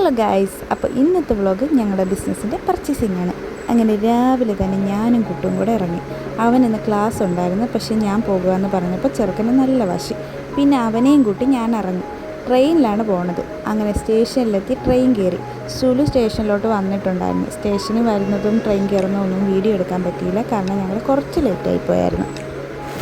Hello guys അപ്പോൾ ഇന്നത്തെ vlog ഞങ്ങളുടെ ബിസിനസ്സിന്റെ പർച്ചേസിംഗ് ആണ് അങ്ങനെ രാവിലെ തന്നെ ഞാനും കുട്ടും കൂടെ ഇറങ്ങി. അവൻ ഇന്ന് ക്ലാസ് ഉണ്ടായിരുന്നു പക്ഷേ ഞാൻ പോകുകയെന്ന് പറഞ്ഞപ്പോൾ ചെറുക്കന് നല്ല വാശി. പിന്നെ അവനെയും കൂട്ടി ഞാൻ ഇറങ്ങി. ട്രെയിനിലാണ് പോണത്. അങ്ങനെ സ്റ്റേഷനിലെത്തി ട്രെയിൻ കയറി. സുലു സ്റ്റേഷനിലോട്ട് വന്നിട്ടുണ്ടായിരുന്നു. സ്റ്റേഷനിൽ വരുന്നതും ട്രെയിൻ കയറുന്നതൊന്നും വീഡിയോ എടുക്കാൻ പറ്റിയില്ല. കാരണം ഞങ്ങൾ കുറച്ച് ലേറ്റായി പോയായിരുന്നു.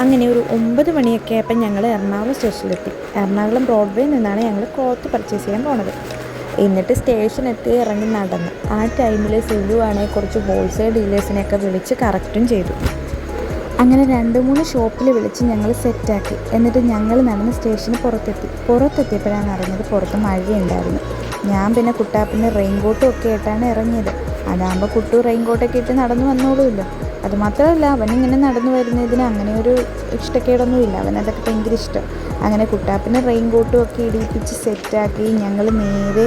അങ്ങനെ ഒരു ഒമ്പത് മണിയൊക്കെ ആയപ്പോൾ ഞങ്ങൾ എറണാകുളം സ്റ്റേഷനിലെത്തി. എറണാകുളം ബ്രോഡ്വേയിൽ നിന്നാണ് ഞങ്ങൾ ക്ലോത്ത് പർച്ചേസ് ചെയ്യാൻ പോണത്. എന്നിട്ട് സ്റ്റേഷൻ എത്തി ഇറങ്ങി നടന്നു. ആ ടൈമിൽ സുലു ആണെങ്കിൽ കുറച്ച് ഹോൾസെയിൽ ഡീലേഴ്സിനെയൊക്കെ വിളിച്ച് കറക്റ്റും ചെയ്തു. അങ്ങനെ രണ്ട് മൂന്ന് ഷോപ്പിൽ വിളിച്ച് ഞങ്ങൾ സെറ്റാക്കി എന്നിട്ട് ഞങ്ങൾ നടന്ന് സ്റ്റേഷന് പുറത്തെത്തി. പുറത്തെത്തിയപ്പോഴാണ് അറിഞ്ഞത് പുറത്ത് മഴയുണ്ടായിരുന്നു. ഞാൻ പിന്നെ കുട്ടാപ്പിന് റെയിൻകോട്ടും ഒക്കെ ആയിട്ടാണ് ഇറങ്ങിയത്. അതാകുമ്പോൾ കുട്ടു റെയിൻകോട്ടൊക്കെ ഇട്ട് നടന്നു വന്നോളുമല്ലോ. അതുമാത്രമല്ല ഇങ്ങനെ നടന്നു വരുന്നതിന് അങ്ങനെ ഒരു ഇഷ്ടക്കേടൊന്നുമില്ല. അവനതൊക്കെ ഭയങ്കര ഇഷ്ടം. അങ്ങനെ കുട്ടാപ്പിന് റെയിൻകോട്ടും ഒക്കെ ഇടിയിപ്പിച്ച് സെറ്റാക്കി ഞങ്ങൾ നേരെ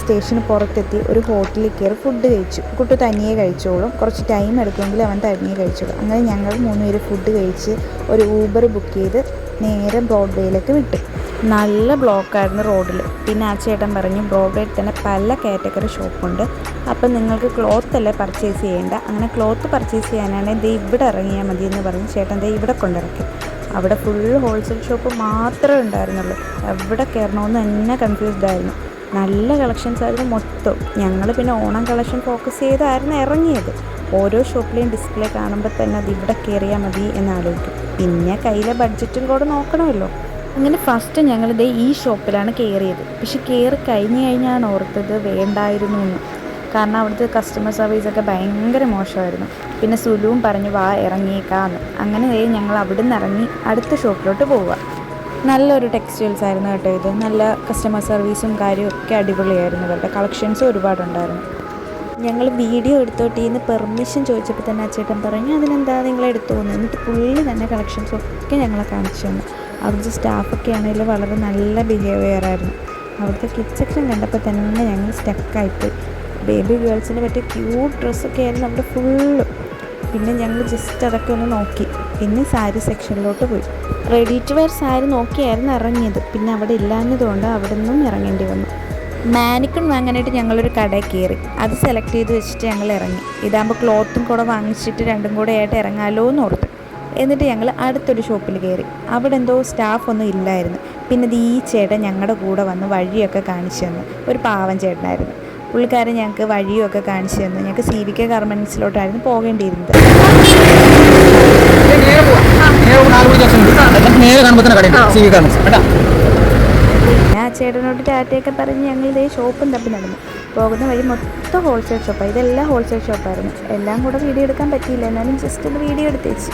സ്റ്റേഷന് പുറത്തെത്തി. ഒരു ഹോട്ടലിൽ കയറി ഫുഡ് കഴിച്ചു. കുട്ടു തനിയെ കഴിച്ചോളും. കുറച്ച് ടൈം എടുക്കുമെങ്കിൽ അവൻ തനിയെ കഴിച്ചോളും. അങ്ങനെ ഞങ്ങൾ മൂന്നുപേര് ഫുഡ് കഴിച്ച് ഒരു ഊബർ ബുക്ക് ചെയ്ത് നേരെ ബ്രോഡ്വേയിലേക്ക് വിട്ടു. നല്ല ബ്ലോക്കായിരുന്നു റോഡിൽ. പിന്നെ ആ ചേട്ടൻ പറഞ്ഞു ബ്രോഡ്വേയിൽ തന്നെ പല കാറ്റഗറി ഷോപ്പുണ്ട്. അപ്പം നിങ്ങൾക്ക് ക്ലോത്ത് അല്ലേ പർച്ചേസ് ചെയ്യേണ്ട? അങ്ങനെ ക്ലോത്ത് പർച്ചേസ് ചെയ്യാനാണെങ്കിൽ ദേ ഇവിടെ ഇറങ്ങിയാൽ മതി എന്ന് പറഞ്ഞ്. ചേട്ടൻ ദേ ഇവിടെ കൊണ്ടിറക്കി. അവിടെ ഫുൾ ഹോൾസെയിൽ ഷോപ്പ് മാത്രമേ ഉണ്ടായിരുന്നുള്ളൂ. എവിടെ കയറണമെന്ന് തന്നെ കൺഫ്യൂസ്ഡ് ആയിരുന്നു. നല്ല കളക്ഷൻസ് ആയിരുന്നു മൊത്തം. ഞങ്ങൾ പിന്നെ ഓണം കളക്ഷൻ ഫോക്കസ് ചെയ്തായിരുന്നു ഇറങ്ങിയത്. ഓരോ ഷോപ്പിലെയും ഡിസ്പ്ലേ കാണുമ്പോൾ തന്നെ അത് ഇവിടെ കയറിയാൽ മതി എന്ന് ആലോചിക്കും. പിന്നെ കയ്യിലെ ബഡ്ജറ്റും കൂടെ നോക്കണമല്ലോ. അങ്ങനെ ഫസ്റ്റ് ഞങ്ങൾ ദേ ഈ ഷോപ്പിലാണ് കയറിയത് പക്ഷെ കയറി കഴിഞ്ഞ് കഴിഞ്ഞാൽ ഓർത്തത് വേണ്ടായിരുന്നു എന്ന്. കാരണം അവിടുത്തെ കസ്റ്റമർ സർവീസൊക്കെ ഭയങ്കര മോശമായിരുന്നു. പിന്നെ സുലുവും പറഞ്ഞു വാ ഇറങ്ങിയേക്കാന്ന് അങ്ങനെ ഞങ്ങൾ അവിടെ നിന്ന് ഇറങ്ങി അടുത്ത ഷോപ്പിലോട്ട് പോവുക. നല്ലൊരു ടെക്സ്റ്റൈൽസ് ആയിരുന്നു കേട്ടോ ഇത്. നല്ല കസ്റ്റമർ സർവീസും കാര്യവും ഒക്കെ അടിപൊളിയായിരുന്നു. ഇവരുടെ കളക്ഷൻസും ഒരുപാടുണ്ടായിരുന്നു ഞങ്ങൾ വീഡിയോ എടുത്തോട്ടീന്ന് പെർമിഷൻ ചോദിച്ചപ്പോൾ തന്നെ ആ ചേട്ടൻ പറഞ്ഞു അതിനെന്താ നിങ്ങൾ എടുത്തു പോകുന്നു എന്നിട്ട് പുള്ളി തന്നെ കളക്ഷൻസ് ഒക്കെ ഞങ്ങളെ കാണിച്ചു തന്നു. അവിടുത്തെ സ്റ്റാഫൊക്കെ ആണെങ്കിൽ വളരെ നല്ല ബിഹേവിയർ ആയിരുന്നു. അവിടുത്തെ കിഡ് സെക്ഷൻ കണ്ടപ്പോൾ തന്നെ ഞങ്ങൾ സ്റ്റക്കായിപ്പോയി ബേബി ഗേൾസിന് പറ്റിയ ക്യൂട്ട് ഡ്രസ്സൊക്കെ ആയിരുന്നു അവിടെ ഫുള്ള് പിന്നെ ഞങ്ങൾ ജസ്റ്റ് അതൊക്കെ ഒന്ന് നോക്കി. പിന്നെ സാരി സെക്ഷനിലോട്ട് പോയി. റെഡി ടു വെയർ സാരി നോക്കിയായിരുന്നു ഇറങ്ങിയത്. പിന്നെ അവിടെ ഇല്ലാഞ്ഞതുകൊണ്ട് അവിടെ നിന്നും ഇറങ്ങേണ്ടി വന്നു. മാനിക്കൺ വാങ്ങാനായിട്ട് ഞങ്ങളൊരു കടയിൽ കയറി. അത് സെലക്ട് ചെയ്ത് വെച്ചിട്ട് ഞങ്ങൾ ഇറങ്ങി. ഇതാകുമ്പോൾ ക്ലോത്തും കൂടെ വാങ്ങിച്ചിട്ട് രണ്ടും കൂടെ ആയിട്ട് ഇറങ്ങാമല്ലോ എന്ന് ഓർത്തു. എന്നിട്ട് ഞങ്ങൾ അടുത്തൊരു ഷോപ്പിൽ കയറി. അവിടെ എന്തോ സ്റ്റാഫൊന്നും ഇല്ലായിരുന്നു. പിന്നെ ഈ ചേട്ടൻ ഞങ്ങളുടെ കൂടെ വന്ന് വഴിയൊക്കെ കാണിച്ചു തന്നു. ഒരു പാവം ചേട്ടനായിരുന്നു. പുള്ളിക്കാരൻ ഞങ്ങൾക്ക് വഴിയൊക്കെ കാണിച്ചു തന്നു. ഞങ്ങൾക്ക് സി വി കെ ഗവർമെൻസിലോട്ടായിരുന്നു പോകേണ്ടിയിരുന്നത് ആ ചേട്ടനോട് ടാറ്റയൊക്കെ പറഞ്ഞ് ഞങ്ങൾ ഇതേ ഷോപ്പും തപ്പി നടന്നു. പോകുന്ന വഴി മൊത്തം ഹോൾസെയിൽ ഷോപ്പാണ് ഇതെല്ലാം ഹോൾസെയിൽ ഷോപ്പായിരുന്നു. എല്ലാം കൂടെ വീഡിയോ എടുക്കാൻ പറ്റിയില്ല. എന്നാലും ജസ്റ്റ് ഒന്ന് വീഡിയോ എടുത്തേച്ച്.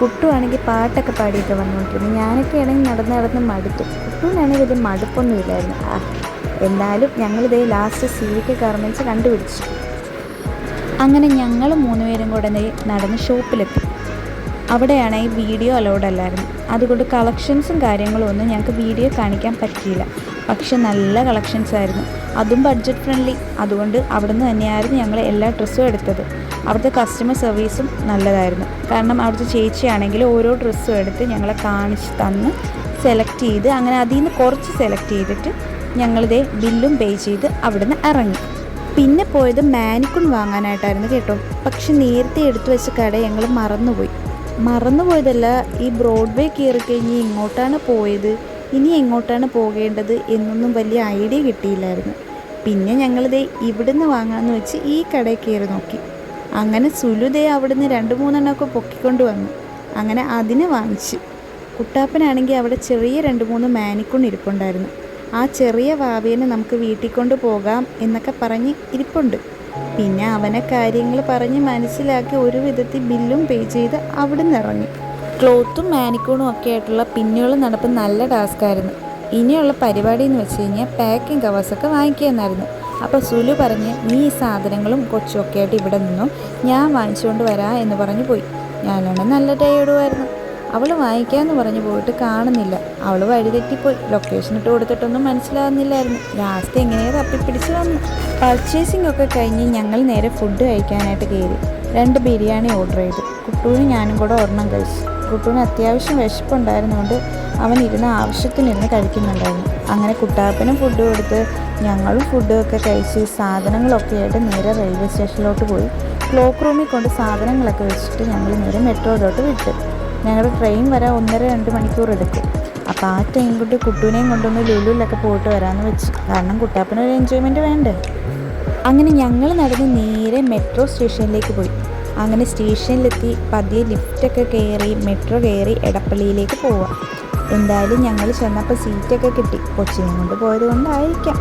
കുട്ടുവാണെങ്കിൽ പാട്ടൊക്കെ പാടിയൊക്കെ വന്നുകൊണ്ടിരുന്നു ഞാനൊക്കെ ആണെങ്കിൽ നടന്ന് നടന്ന് മടുത്തു. കുട്ടുവിനാണെങ്കിൽ വലിയ മടുപ്പൊന്നുമില്ലായിരുന്നു. ആ എന്നാലും ഞങ്ങളിതേ ലാസ്റ്റ് സീരിക്ക് ഗാർമെന്റ്സ് കണ്ടുപിടിച്ചു. അങ്ങനെ ഞങ്ങൾ മൂന്നുപേരും കൂടെ നടന്ന് ഷോപ്പിലെത്തി. അവിടെയാണ് ഈ വീഡിയോ അലൗഡ് അല്ലായിരുന്നു. അതുകൊണ്ട് കളക്ഷൻസും കാര്യങ്ങളും ഒന്നും ഞങ്ങൾക്ക് വീഡിയോ കാണിക്കാൻ പറ്റിയില്ല. പക്ഷെ നല്ല കളക്ഷൻസ് ആയിരുന്നു. അതും ബഡ്ജറ്റ് ഫ്രണ്ട്ലി അതുകൊണ്ട് അവിടുന്ന് തന്നെയായിരുന്നു ഞങ്ങൾ എല്ലാ ഡ്രസ്സും എടുത്തത്. അവിടുത്തെ കസ്റ്റമർ സർവീസും നല്ലതായിരുന്നു. കാരണം അവിടുത്തെ ചേച്ചിയാണെങ്കിൽ ഓരോ ഡ്രസ്സും എടുത്ത് ഞങ്ങളെ കാണിച്ച് തന്ന് സെലക്ട് ചെയ്ത് അങ്ങനെ അതിൽ നിന്ന് കുറച്ച് സെലക്ട് ചെയ്തിട്ട് ഞങ്ങളിതേ ബില്ലും പേ ചെയ്ത് അവിടുന്ന് ഇറങ്ങി. പിന്നെ പോയത് മാനിക്കുൺ വാങ്ങാനായിട്ടായിരുന്നു കേട്ടോ. പക്ഷെ നേരത്തെ എടുത്തു വെച്ച കട ഞങ്ങൾ മറന്നുപോയി. മറന്നുപോയതല്ല ഈ ബ്രോഡ്വേ കയറി കഴിഞ്ഞ് ഇങ്ങോട്ടാണ് പോയത്. ഇനി എങ്ങോട്ടാണ് പോകേണ്ടത് എന്നൊന്നും വലിയ ഐഡിയ കിട്ടിയില്ലായിരുന്നു. പിന്നെ ഞങ്ങളിതേ ഇവിടുന്ന് വാങ്ങാമെന്ന് വെച്ച് ഈ കടയിൽ കയറി നോക്കി. അങ്ങനെ സുലുദേ അവിടുന്ന് രണ്ട് മൂന്നെണ്ണമൊക്കെ പൊക്കിക്കൊണ്ട് വന്നു. അങ്ങനെ അതിനെ വാങ്ങിച്ചു. കുട്ടാപ്പനാണെങ്കിൽ അവിടെ ചെറിയ രണ്ട് മൂന്ന് മാനിക്കൊണ്ട് ഇരിപ്പുണ്ടായിരുന്നു. ആ ചെറിയ വാവേനെ നമുക്ക് വീട്ടിൽ കൊണ്ട് പോകാം എന്നൊക്കെ പറഞ്ഞ് ഇരിപ്പുണ്ട്. പിന്നെ അവനെ കാര്യങ്ങൾ പറഞ്ഞ് മനസ്സിലാക്കി ഒരു വിധത്തിൽ ബില്ലും പേ ചെയ്ത് അവിടുന്ന് ഇറങ്ങി. ക്ലോത്തും മാനിക്കൂണും ഒക്കെ ആയിട്ടുള്ള പിന്നുകളും നടപ്പ് നല്ല ടാസ്ക് ആയിരുന്നു. ഇനിയുള്ള പരിപാടി എന്ന് വെച്ച് കഴിഞ്ഞാൽ പാക്കിംഗ് കവേഴ്സൊക്കെ വാങ്ങിക്കുക എന്നായിരുന്നു അപ്പോൾ സുലു പറഞ്ഞ് നീ ഈ സാധനങ്ങളും കൊച്ചും ഒക്കെ ആയിട്ട് ഇവിടെ നിന്നും ഞാൻ വാങ്ങിച്ചുകൊണ്ട് വരാ എന്ന് പറഞ്ഞു പോയി. ഞാനാണ് നല്ല ടയേർഡുമായിരുന്നു അവൾ വാങ്ങിക്കാമെന്ന് പറഞ്ഞു പോയിട്ട് കാണുന്നില്ല. അവൾ വഴിതെറ്റിപ്പോയി ലൊക്കേഷൻ ഇട്ട് കൊടുത്തിട്ടൊന്നും മനസ്സിലാകുന്നില്ലായിരുന്നു ലാസ്റ്റ് എങ്ങനെയോ തപ്പിപ്പിടിച്ച് വന്നു. പർച്ചേസിംഗ് ഒക്കെ കഴിഞ്ഞ് ഞങ്ങൾ നേരെ ഫുഡ് കഴിക്കാനായിട്ട് കയറി. രണ്ട് ബിരിയാണി ഓർഡർ ചെയ്തു. കുട്ടൂന് ഞാനും കൂടെ ഒരെണ്ണം കഴിച്ചു. കുട്ടൂന് അത്യാവശ്യം വിശപ്പുണ്ടായിരുന്നുകൊണ്ട് അവൻ ഇരുന്ന് ആവശ്യത്തിനിരുന്ന് കഴിക്കുന്നുണ്ടായിരുന്നു. അങ്ങനെ കുട്ടാപ്പനും ഫുഡ് കൊടുത്ത് ഞങ്ങളും ഫുഡൊക്കെ കഴിച്ച് സാധനങ്ങളൊക്കെ ആയിട്ട് നേരെ റെയിൽവേ സ്റ്റേഷനിലോട്ട് പോയി. ക്ലോക്ക് റൂമിൽ കൊണ്ട് സാധനങ്ങളൊക്കെ വെച്ചിട്ട് ഞങ്ങൾ നേരെ മെട്രോയിലോട്ട് വിട്ടു. ഞങ്ങളുടെ ട്രെയിൻ വരാൻ ഒന്നര രണ്ട് മണിക്കൂർ എടുക്കും അപ്പോൾ ആ ടൈം കൊണ്ട് കുട്ടൂനെയും കൊണ്ടൊന്ന് ലുലുവിലൊക്കെ പോയിട്ട് വരാമെന്ന് വെച്ച്. കാരണം കുട്ടാപ്പനൊരു എൻജോയ്മെന്റ് വേണ്ടേ? അങ്ങനെ ഞങ്ങൾ നടന്ന് നേരെ മെട്രോ സ്റ്റേഷനിലേക്ക് പോയി. അങ്ങനെ സ്റ്റേഷനിലെത്തി പതിയെ ലിഫ്റ്റൊക്കെ കയറി മെട്രോ കയറി എടപ്പള്ളിയിലേക്ക് പോവാം. എന്തായാലും ഞങ്ങൾ ചെന്നപ്പോൾ സീറ്റൊക്കെ കിട്ടി. കൊച്ചിനെ കൊണ്ട് പോയത് കൊണ്ടായിരിക്കാം.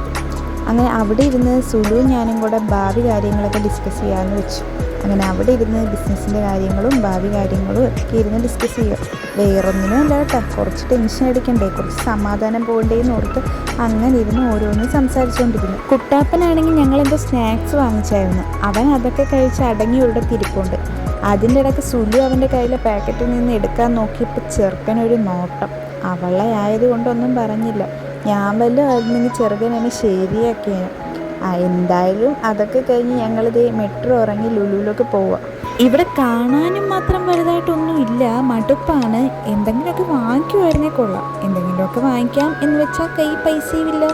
അങ്ങനെ അവിടെ ഇരുന്ന് സുലു ഞാനും കൂടെ ഭാവി കാര്യങ്ങളൊക്കെ ഡിസ്കസ് ചെയ്യാമെന്ന് വെച്ചു. അങ്ങനെ അവിടെ ഇരുന്ന് ബിസിനസ്സിന്റെ കാര്യങ്ങളും ഭാവി കാര്യങ്ങളും ഒക്കെ ഇരുന്ന് ഡിസ്കസ് ചെയ്യുക. വേറൊന്നിനും അല്ല കേട്ടോ. കുറച്ച് ടെൻഷൻ അടിക്കണ്ടേ? കുറച്ച് സമാധാനം പോകണ്ടേ എന്ന് ഓർത്ത് അങ്ങനെ ഇരുന്ന് ഓരോന്നും സംസാരിച്ചുകൊണ്ടിരുന്നു കുട്ടാപ്പനാണെങ്കിൽ ഞങ്ങൾ എന്തോ സ്നാക്സ് വാങ്ങിച്ചായിരുന്നു. അവൻ അതൊക്കെ കഴിച്ച് അടങ്ങി ഇവിടെ തിരിപ്പുണ്ട്. അതിന്റെ ഇടയ്ക്ക് സുലു അവന്റെ കയ്യിലെ പാക്കറ്റിൽ നിന്ന് എടുക്കാൻ നോക്കിയപ്പോൾ ചെറുക്കനൊരു നോട്ടം. അവളെ ആയതുകൊണ്ടൊന്നും പറഞ്ഞില്ല. ഞാൻ വല്ലതും ആയിരുന്നെങ്കിൽ ചെറുക്കൻ എന്നെ ശരിയാക്കിയാണ് എന്തായാലും അതൊക്കെ കഴിഞ്ഞ് ഞങ്ങളിത് മെട്രോ ഇറങ്ങി ലുലുവിലൊക്കെ പോവാം. ഇവിടെ കാണാനും മാത്രം വലുതായിട്ടൊന്നും ഇല്ല. മടുപ്പാണ്. എന്തെങ്കിലുമൊക്കെ വാങ്ങിക്കുമായിരുന്നേ കൊള്ളാം. എന്തെങ്കിലുമൊക്കെ വാങ്ങിക്കാം എന്ന് വെച്ചാൽ കൈ പൈസയും ഇല്ല.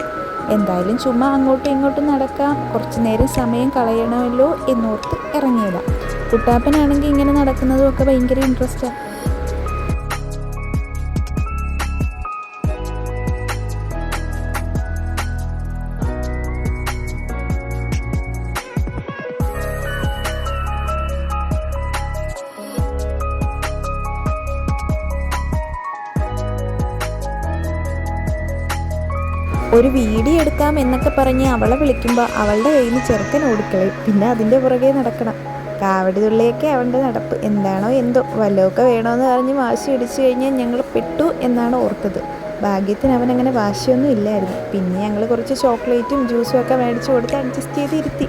എന്തായാലും ചുമ്മാ അങ്ങോട്ടും ഇങ്ങോട്ടും നടക്കാം. കുറച്ച് നേരം സമയം കളയണമല്ലോ എന്നോർത്ത് ഇറങ്ങിയതാണ് കുട്ടാപ്പനാണെങ്കിൽ ഇങ്ങനെ നടക്കുന്നതും ഒക്കെ ഭയങ്കര ഇൻട്രസ്റ്റാണ് ഒരു വീഡിയോ എടുക്കാം എന്നൊക്കെ പറഞ്ഞ് അവളെ വിളിക്കുമ്പോൾ അവളുടെ കയ്യിൽ നിന്ന് ചെറുക്കൻ ഓടിക്കളി പിന്നെ അതിന്റെ പുറകെ നടക്കണം. കാവടി തുള്ളിയൊക്കെ അവന്റെ നടപ്പ്. എന്താണോ എന്തോ. വല്ലതൊക്കെ വേണമെന്ന് പറഞ്ഞ് വാശി ഇടിച്ചു കഴിഞ്ഞാൽ ഞങ്ങൾ പെട്ടു എന്നാണ് ഓർത്തത്. ഭാഗ്യത്തിന് അവൻ അങ്ങനെ വാശിയൊന്നും ഇല്ലായിരുന്നു. പിന്നെ ഞങ്ങൾ കുറച്ച് ചോക്ലേറ്റും ജ്യൂസും ഒക്കെ മേടിച്ചു കൊടുത്ത് അഡ്ജസ്റ്റ് ചെയ്ത് ഇരുത്തി.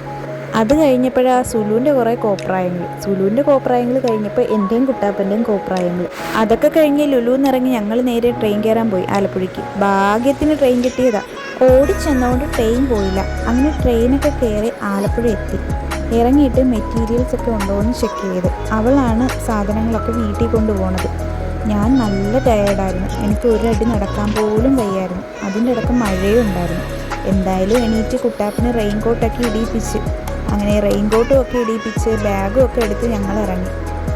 അത് കഴിഞ്ഞപ്പോഴാ സുലുവിന്റെ കുറേ കോപ്രായങ്ങൾ. സുലുവിന്റെ കോപ്രായങ്ങൾ കഴിഞ്ഞപ്പോൾ എന്റെയും കുട്ടാപ്പന്റെയും കോപ്രായങ്ങൾ. അതൊക്കെ കഴിഞ്ഞ് ലുലുന്ന് ഇറങ്ങി ഞങ്ങൾ നേരെ ട്രെയിൻ കയറാൻ പോയി ആലപ്പുഴയ്ക്ക്. ഭാഗ്യത്തിന് ട്രെയിൻ കിട്ടിയതാ. ഓടിച്ചെന്നോണ്ട് ട്രെയിൻ പോയില്ല. അങ്ങനെ ട്രെയിനൊക്കെ കയറി ആലപ്പുഴ എത്തി. ഇറങ്ങിയിട്ട് മെറ്റീരിയൽസ് ഒക്കെ ഉണ്ടോ എന്ന് ചെക്ക് ചെയ്ത്. അവളാണ് സാധനങ്ങളൊക്കെ വീട്ടിൽ കൊണ്ടുപോകുന്നത് ഞാൻ നല്ല ടയേർഡായിരുന്നു എനിക്ക് ഒരു അടി നടക്കാൻ പോലും വയ്യായിരുന്നു. അതിന്റെ ഇടയ്ക്ക് മഴയും ഉണ്ടായിരുന്നു എന്തായാലും എണീറ്റ് കുട്ടാപ്പിന് റെയിൻ കോട്ടൊക്കെ ഇടിയിപ്പിച്ച് അങ്ങനെ റെയിൻ കോട്ടും ഒക്കെ ഇടിയിപ്പിച്ച് ബാഗും ഒക്കെ എടുത്ത് ഞങ്ങൾ ഇറങ്ങി.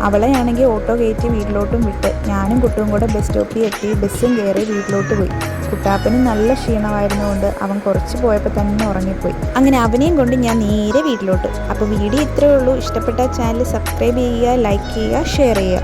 അവളെയാണെങ്കിൽ ഓട്ടോ കയറ്റി വീട്ടിലോട്ടും വിട്ട് ഞാനും കുട്ടും കൂടെ ബസ് സ്റ്റോപ്പിൽ എത്തി ബസ്സും കയറി വീട്ടിലോട്ട് പോയി. കുട്ടാപ്പന് നല്ല ക്ഷീണമായിരുന്നുകൊണ്ട് അവൻ കുറച്ച് പോയപ്പോൾ തന്നെ ഉറങ്ങിപ്പോയി. അങ്ങനെ അവനെയും കൊണ്ട് ഞാൻ നേരെ വീട്ടിലോട്ട്. അപ്പോൾ വീഡിയോ ഇത്രയേ ഉള്ളൂ. ഇഷ്ടപ്പെട്ട ചാനൽ സബ്സ്ക്രൈബ് ചെയ്യുക ലൈക്ക് ചെയ്യുക ഷെയർ ചെയ്യുക.